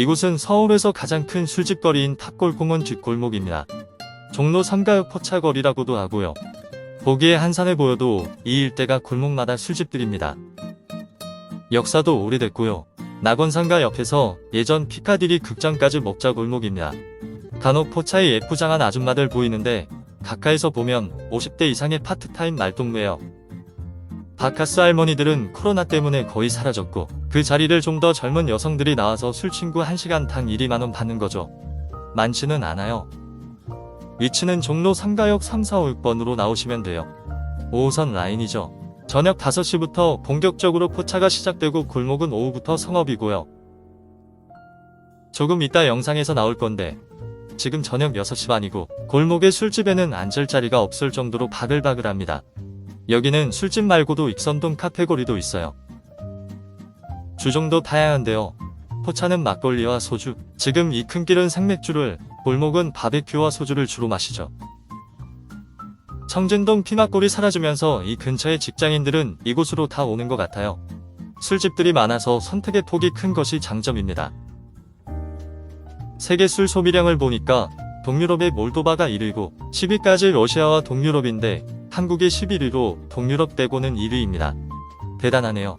이곳은 서울에서 가장 큰 술집거리인 탑골공원 뒷골목입니다. 종로 3가역 포차거리라고도 하고요. 보기에 한산해 보여도 이 일대가 골목마다 술집들입니다. 역사도 오래됐고요. 낙원상가 옆에서 예전 피카디리 극장까지 먹자 골목입니다. 간혹 포차에 예쁘장한 아줌마들 보이는데 가까이서 보면 50대 이상의 파트타임 말동무예요. 바카스 할머니들은 코로나 때문에 거의 사라졌고 그 자리를 좀 더 젊은 여성들이 나와서 술 친구 1시간 당 1, 2만원 받는 거죠. 많지는 않아요. 위치는 종로 3가역 3, 4, 5, 6번으로 나오시면 돼요. 5호선 라인이죠. 저녁 5시부터 본격적으로 포차가 시작되고 골목은 오후부터 성업이고요. 조금 이따 영상에서 나올 건데 지금 저녁 6시 반이고 골목의 술집에는 앉을 자리가 없을 정도로 바글바글합니다. 여기는 술집 말고도 익선동 카페고리도 있어요. 주종도 다양한데요. 포차는 막걸리와 소주, 지금 이 큰 길은 생맥주를, 골목은 바베큐와 소주를 주로 마시죠. 청진동 피막골이 사라지면서 이 근처의 직장인들은 이곳으로 다 오는 것 같아요. 술집들이 많아서 선택의 폭이 큰 것이 장점입니다. 세계 술 소비량을 보니까 동유럽의 몰도바가 1위고 10위까지 러시아와 동유럽인데 한국이 11위로 동유럽 빼고는 1위입니다. 대단하네요.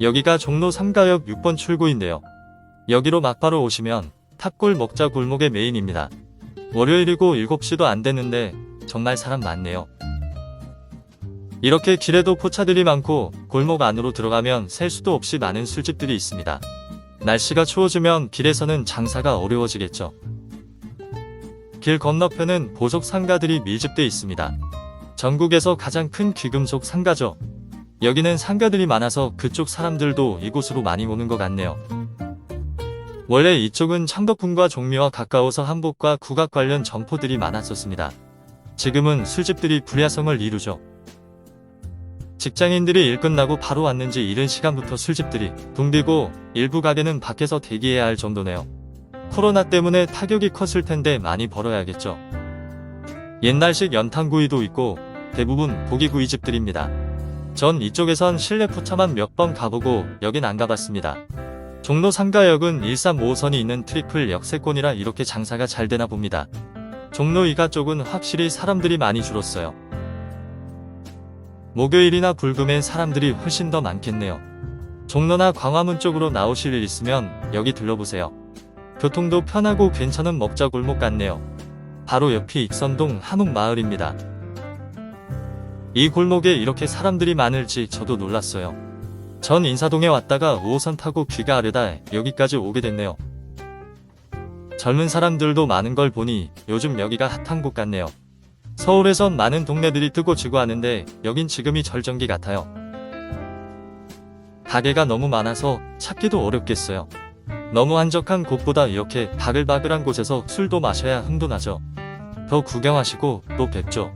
여기가 종로 3가역 6번 출구인데요. 여기로 막바로 오시면 탑골 먹자 골목의 메인입니다. 월요일이고 7시도 안 됐는데 정말 사람 많네요. 이렇게 길에도 포차들이 많고 골목 안으로 들어가면 셀 수도 없이 많은 술집들이 있습니다. 날씨가 추워지면 길에서는 장사가 어려워지겠죠. 길 건너편은 보석 상가들이 밀집돼 있습니다. 전국에서 가장 큰 귀금속 상가죠. 여기는 상가들이 많아서 그쪽 사람들도 이곳으로 많이 오는 것 같네요. 원래 이쪽은 창덕궁과 종묘와 가까워서 한복과 국악 관련 점포들이 많았었습니다. 지금은 술집들이 불야성을 이루죠. 직장인들이 일 끝나고 바로 왔는지 이른 시간부터 술집들이 붐비고 일부 가게는 밖에서 대기해야 할 정도네요. 코로나 때문에 타격이 컸을 텐데 많이 벌어야겠죠. 옛날식 연탄구이도 있고 대부분 고기구이집들입니다. 전 이쪽에선 실내 포차만 몇 번 가보고 여긴 안 가봤습니다. 종로 3가역은 1355선이 있는 트리플 역세권이라 이렇게 장사가 잘 되나 봅니다. 종로 2가 쪽은 확실히 사람들이 많이 줄었어요. 목요일이나 불금엔 사람들이 훨씬 더 많겠네요. 종로나 광화문 쪽으로 나오실 일 있으면 여기 들러보세요. 교통도 편하고 괜찮은 먹자 골목 같네요. 바로 옆이 익선동 한옥마을입니다. 이 골목에 이렇게 사람들이 많을지 저도 놀랐어요. 전 인사동에 왔다가 5호선 타고 귀가 아르다 여기까지 오게 됐네요. 젊은 사람들도 많은 걸 보니 요즘 여기가 핫한 곳 같네요. 서울에선 많은 동네들이 뜨고 지고 하는데 여긴 지금이 절정기 같아요. 가게가 너무 많아서 찾기도 어렵겠어요. 너무 한적한 곳보다 이렇게 바글바글한 곳에서 술도 마셔야 흥도 나죠. 더 구경하시고 또 뵙죠.